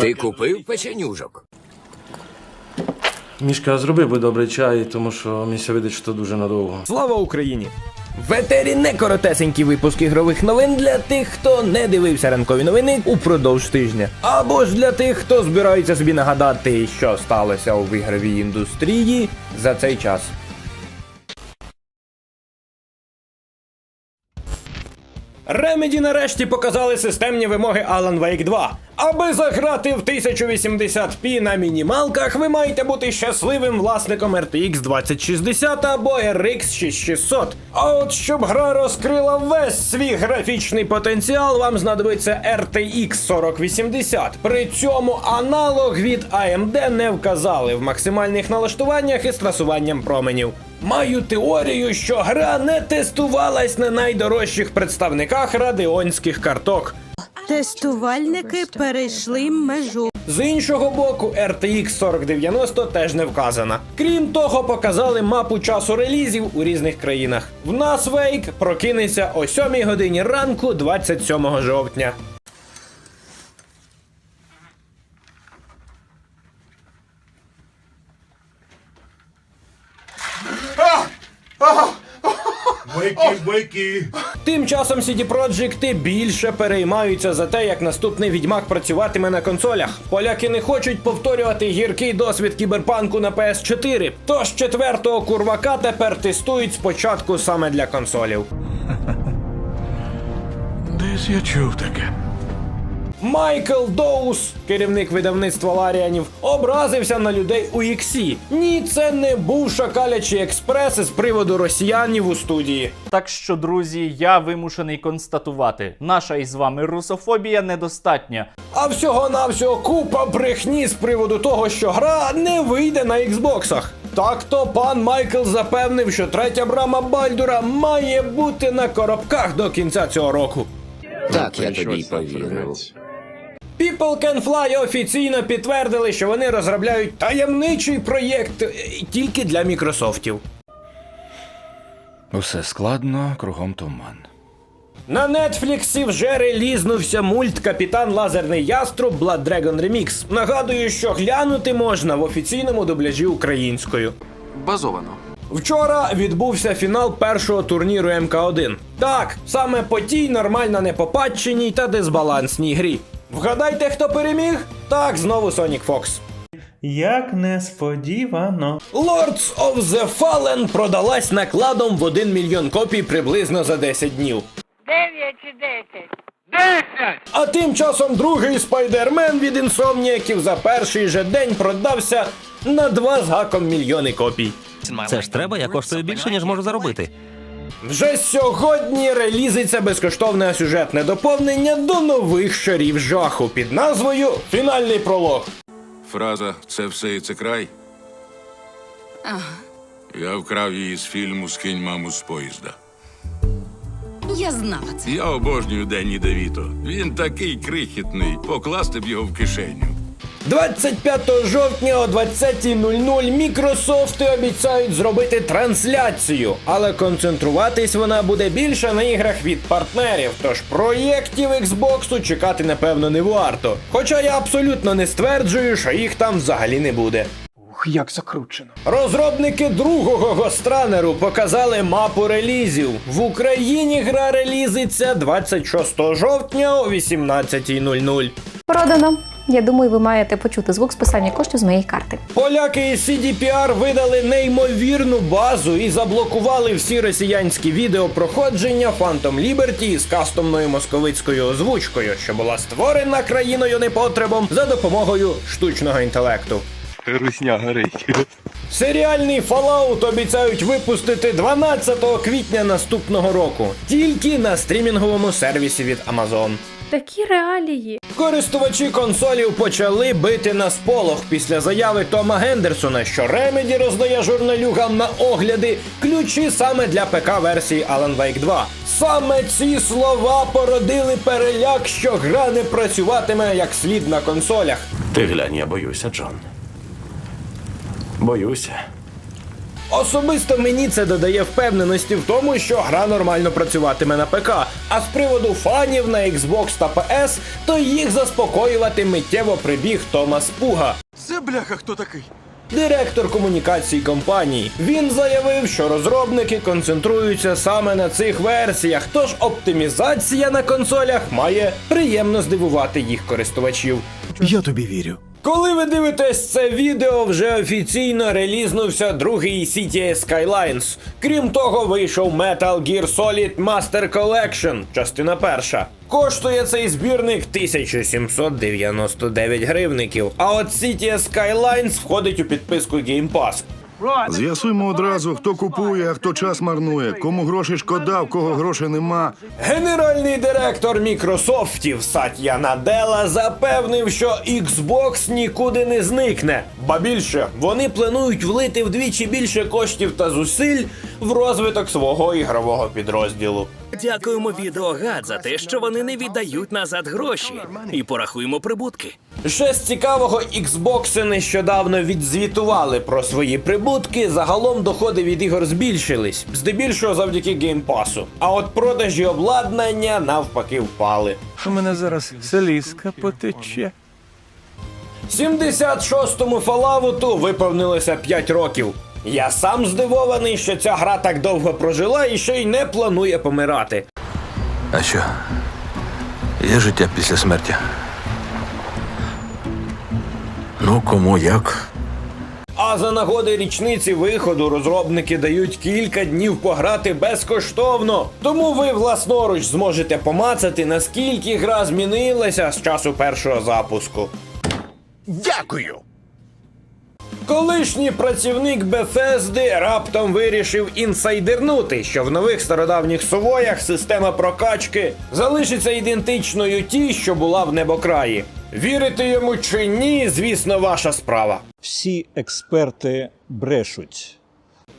Ти купив печенюжок? Мішка, зроби би добрий чай, тому що мені ся видить, що дуже надовго. Слава Україні! В етері не коротесенький випуск ігрових новин для тих, хто не дивився ранкові новини упродовж тижня. Або ж для тих, хто збирається собі нагадати, що сталося у ігровій індустрії за цей час. Remedy нарешті показали системні вимоги Alan Wake 2. Аби заграти в 1080p на мінімалках, ви маєте бути щасливим власником RTX 2060 або RX 6600. А от щоб гра розкрила весь свій графічний потенціал, вам знадобиться RTX 4080. При цьому аналог від AMD не вказали в максимальних налаштуваннях із трасуванням променів. Маю теорію, що гра не тестувалась на найдорожчих представниках радіонських карток. Тестувальники перейшли межу. З іншого боку, RTX 4090 теж не вказана. Крім того, показали мапу часу релізів у різних країнах. В нас вейк прокинеться о 7 годині ранку 27 жовтня. Вики, вики. Тим часом CD Projekt більше переймаються за те, як наступний відьмак працюватиме на консолях. Поляки не хочуть повторювати гіркий досвід кіберпанку на PS4. Тож четвертого курвака тепер тестують спочатку саме для консолів. Десь я чув таке. Майкл Доус, керівник видавництва Ларіанів, образився на людей у Іксі. Ні, це не був шакалячий експрес із приводу росіянів у студії. Так що, друзі, я вимушений констатувати, наша із вами русофобія недостатня. А всього-навсього купа брехні з приводу того, що гра не вийде на іксбоксах. Так то пан Майкл запевнив, що третя брама Бальдура має бути на коробках до кінця цього року. Так, я тобі повірив. People Can Fly офіційно підтвердили, що вони розробляють таємничий проєкт е, тільки для Мікрософтів. Усе складно, кругом туман. На Нетфліксі вже релізнувся мульт Капітан Лазерний Яструб Blood Dragon Remix. Нагадую, що глянути можна в офіційному дубляжі українською. Базовано. Вчора відбувся фінал першого турніру МК1. Так, саме по тій нормально непопадченій та дисбалансній грі. Вгадайте, хто переміг? Так, знову Sonic Fox. Як несподівано. Lords of the Fallen продалась накладом в 1 мільйон копій приблизно за 10 днів. Дев'ять чи десять? А тим часом другий спайдермен від інсомніяків за перший же день продався на 2 з гаком мільйони копій. Це ж треба, я коштую більше, ніж можу заробити. Вже сьогодні релізиться безкоштовне сюжетне доповнення до нових шарів жаху під назвою Фінальний пролог. Фраза Це все і це край. Я вкрав її з фільму Скинь маму з поїзда. Я знала це. Я обожнюю Денні Девіто. Він такий крихітний. Покласти б його в кишеню. 25 жовтня о 20.00 Мікрософти обіцяють зробити трансляцію, але концентруватись вона буде більше на іграх від партнерів. Тож проєктів Xbox чекати напевно не варто. Хоча я абсолютно не стверджую, що їх там взагалі не буде. Ух, як закручено. Розробники другого гостранеру показали мапу релізів. В Україні гра релізиться 26 жовтня о 18.00. Продано. Я думаю, ви маєте почути звук списання коштів з моєї карти. Поляки із CDPR видали неймовірну базу і заблокували всі росіянські відео проходження Phantom Liberty із кастомною московицькою озвучкою, що була створена країною непотребом за допомогою штучного інтелекту. Русня горить. Серіальний Fallout обіцяють випустити 12 квітня наступного року, тільки на стрімінговому сервісі від Amazon. Такі реалії. Користувачі консолів почали бити на сполох після заяви Тома Гендерсона, що Remedy роздає журналюгам на огляди ключі саме для ПК-версії Alan Wake 2. Саме ці слова породили переляк, що гра не працюватиме як слід на консолях. Ти глянь, я боюся, Джон. Боюся. Особисто мені це додає впевненості в тому, що гра нормально працюватиме на ПК. А з приводу фанів на Xbox та PS, то їх заспокоювати миттєво прибіг Томас Пуга. Це бляха хто такий? Директор комунікацій компанії. Він заявив, що розробники концентруються саме на цих версіях, тож оптимізація на консолях має приємно здивувати їх користувачів. Я тобі вірю. Коли ви дивитесь це відео, вже офіційно релізнувся другий CTA Skylines. Крім того, вийшов Metal Gear Solid Master Collection, частина перша. Коштує цей збірник 1799 гривників. А от CTA Skylines входить у підписку Game Pass. З'ясуємо одразу, хто купує, а хто час марнує, кому гроші шкода, в кого грошей нема. Генеральний директор Мікрософтів Сатья Наделла запевнив, що Xbox нікуди не зникне. Ба більше вони планують влити вдвічі більше коштів та зусиль в розвиток свого ігрового підрозділу. Дякуємо відеогад за те, що вони не віддають назад гроші. І порахуємо прибутки. Ще з цікавого, Xbox нещодавно відзвітували про свої прибутки. Загалом доходи від ігор збільшились, здебільшого завдяки геймпасу. А от продажі обладнання навпаки впали. У мене зараз селізка потече. 76-му Fallout'у виповнилося 5 років. Я сам здивований, що ця гра так довго прожила і ще й не планує помирати. А що? Є життя після смерті. Ну, кому як? А за нагоди річниці виходу розробники дають кілька днів пограти безкоштовно. Тому ви власноруч зможете помацати, наскільки гра змінилася з часу першого запуску. Дякую! Колишній працівник Bethesda раптом вирішив інсайдернути, що в нових стародавніх сувоях система прокачки залишиться ідентичною тій, що була в небокраї. Вірити йому чи ні, звісно, ваша справа. Всі експерти брешуть.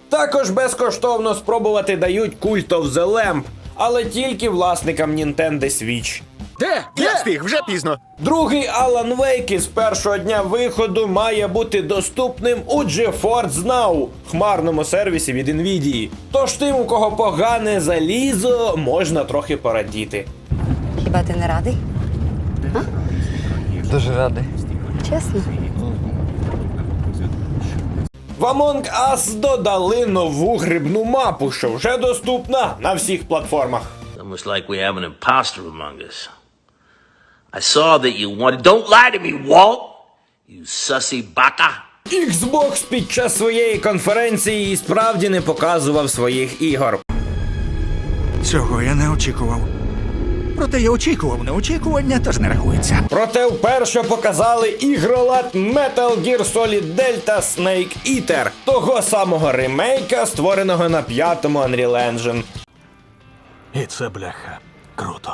Також безкоштовно спробувати дають Cult of the Lamp, але тільки власникам Nintendo Switch. Де? Я встиг, вже пізно. Другий Alan Wake із першого дня виходу має бути доступним у GeForce Now, хмарному сервісі від Nvidia. Тож тим, у кого погане залізо, можна трохи порадіти. Хіба ти не радий? Дуже радий. Чесно? В Among Us додали нову грибну мапу, що вже доступна на всіх платформах. Almost like we have an imposter among us. I saw that you wanted. Don't lie to me, Walt! You sussy baka! Xbox під час своєї конференції і справді не показував своїх ігор. Цього я не очікував. Проте я очікував неочікування, тож не рахується. Проте вперше показали ігролад Metal Gear Solid Delta Snake Eater, того самого ремейка, створеного на п'ятому Unreal Engine. І це бляха. Круто.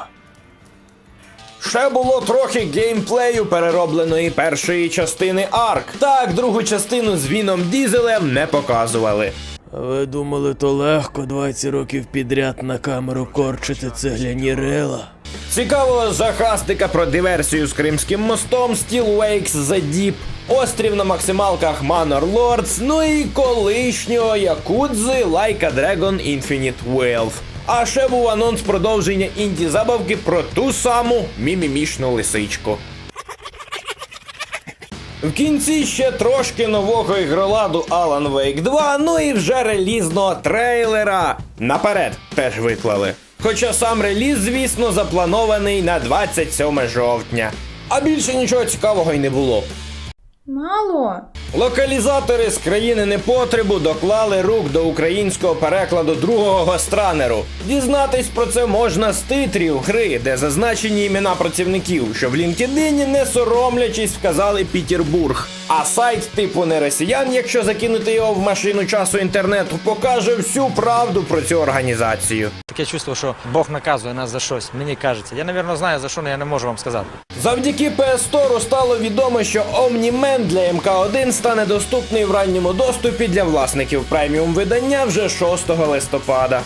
Ще було трохи геймплею переробленої першої частини Ark. Так, другу частину з Віном Дізелем не показували. Ви думали, то легко 20 років підряд на камеру корчити цегляні рила? Цікавого захастика про диверсію з Кримським мостом, Steel Wakes The Deep, острів на максималках Manor Lords, ну і колишнього Якудзи Like a Dragon Infinite Wealth. А ще був анонс продовження інді забавки про ту саму мімімішну лисичку. В кінці ще трошки нового ігроладу Alan Wake 2, ну і вже релізного трейлера. Наперед теж виклали. Хоча сам реліз, звісно, запланований на 27 жовтня. А більше нічого цікавого й не було. Мало. Локалізатори з країни непотребу доклали рук до українського перекладу другого гостранеру. Дізнатись про це можна з титрів гри, де зазначені імена працівників, що в LinkedIn не соромлячись вказали Пітербург. А сайт типу не росіян, якщо закинути його в машину часу інтернету, покаже всю правду про цю організацію. Таке чувство, що Бог наказує нас за щось. Мені кажеться. Я, напевно, знаю за що, але я не можу вам сказати. Завдяки PS Store стало відомо, що Omni-Man для МК1 стане доступний в ранньому доступі для власників преміум видання вже 6 листопада.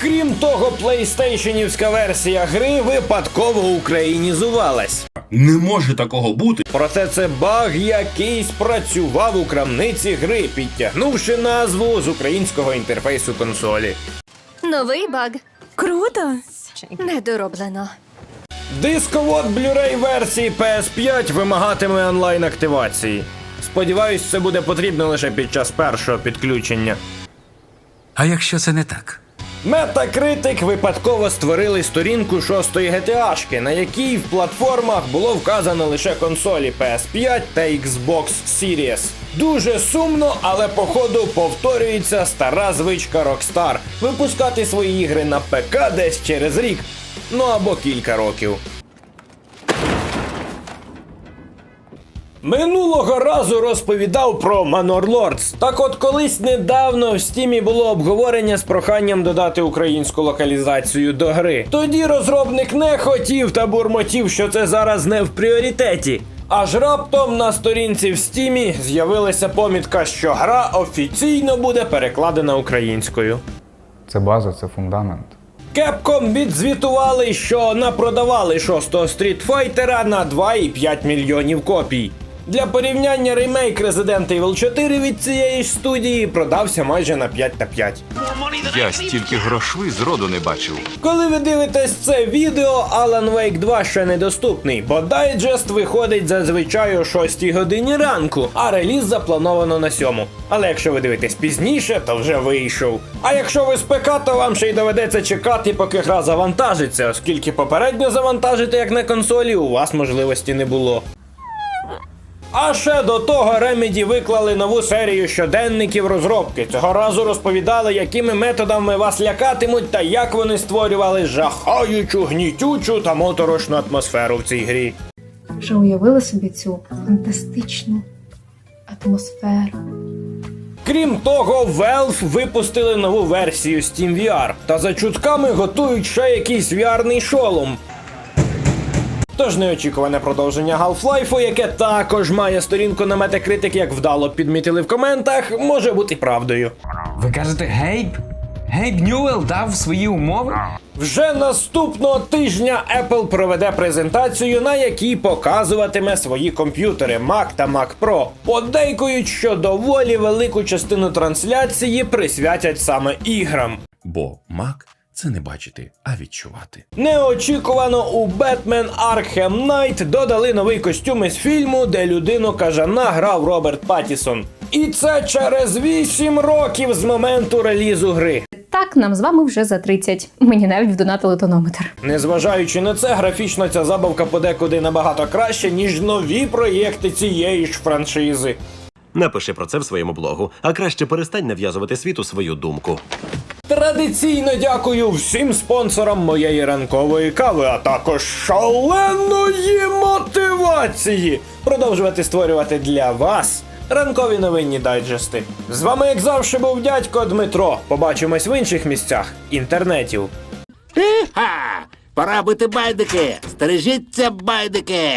Крім того, плейстейшенівська версія гри випадково українізувалась. Не може такого бути. Проте це баг, який спрацював у крамниці гри, підтягнувши назву з українського інтерфейсу консолі. Новий баг. Круто! Недороблено. Дисковод Blu-ray версії PS5 вимагатиме онлайн активації. Сподіваюсь, це буде потрібно лише під час першого підключення. А якщо це не так? Metacritic випадково створили сторінку шостої GTA, на якій в платформах було вказано лише консолі PS5 та Xbox Series. Дуже сумно, але походу повторюється стара звичка Rockstar випускати свої ігри на ПК десь через рік, ну або кілька років. Минулого разу розповідав про Manor Lords. Так от колись недавно в стімі було обговорення з проханням додати українську локалізацію до гри. Тоді розробник не хотів та бурмотів, що це зараз не в пріоритеті. Аж раптом на сторінці в стімі з'явилася помітка, що гра офіційно буде перекладена українською. Це база, це фундамент. Capcom відзвітували, що напродавали шостого стрітфайтера на 2,5 мільйонів копій. Для порівняння ремейк Resident Evil 4 від цієї ж студії продався майже на 5 та 5. Я стільки грошей зроду не бачив. Коли ви дивитесь це відео, Alan Wake 2 ще недоступний, бо дайджест виходить зазвичай о 6 годині ранку, а реліз заплановано на 7. Але якщо ви дивитесь пізніше, то вже вийшов. А якщо ви з ПК, то вам ще й доведеться чекати, поки гра завантажиться, оскільки попередньо завантажити як на консолі у вас можливості не було. А ще до того Remedy виклали нову серію щоденників розробки. Цього разу розповідали, якими методами вас лякатимуть та як вони створювали жахаючу, гнітючу та моторошну атмосферу в цій грі. Вже уявили собі цю фантастичну атмосферу. Крім того, Valve випустили нову версію Steam VR, та за чутками готують ще якийсь VR-ний шолом. Тож неочікуване продовження Half-Life, яке також має сторінку на Metacritic, як вдало підмітили в коментах, може бути правдою. Ви кажете, Гейб? Гейб Ньюел дав свої умови? Вже наступного тижня Apple проведе презентацію, на якій показуватиме свої комп'ютери Mac та Mac Pro. Подейкують, що доволі велику частину трансляції присвятять саме іграм. Бо мак це не бачити, а відчувати. Неочікувано у Batman Arkham Knight додали новий костюм із фільму, де людину кажана грав Роберт Паттісон. І це через 8 років з моменту релізу гри. Так, нам з вами вже за 30. Мені навіть вдонатили тонометр. Незважаючи на це, графічно ця забавка подекуди набагато краще, ніж нові проєкти цієї ж франшизи. Напиши про це в своєму блогу, а краще перестань нав'язувати світу свою думку. Традиційно дякую всім спонсорам моєї ранкової кави, а також шаленої мотивації продовжувати створювати для вас ранкові новинні дайджести. З вами, як завжди, був дядько Дмитро. Побачимось в інших місцях інтернетів. Ха! Пора бити байдики! Стережіться, байдики!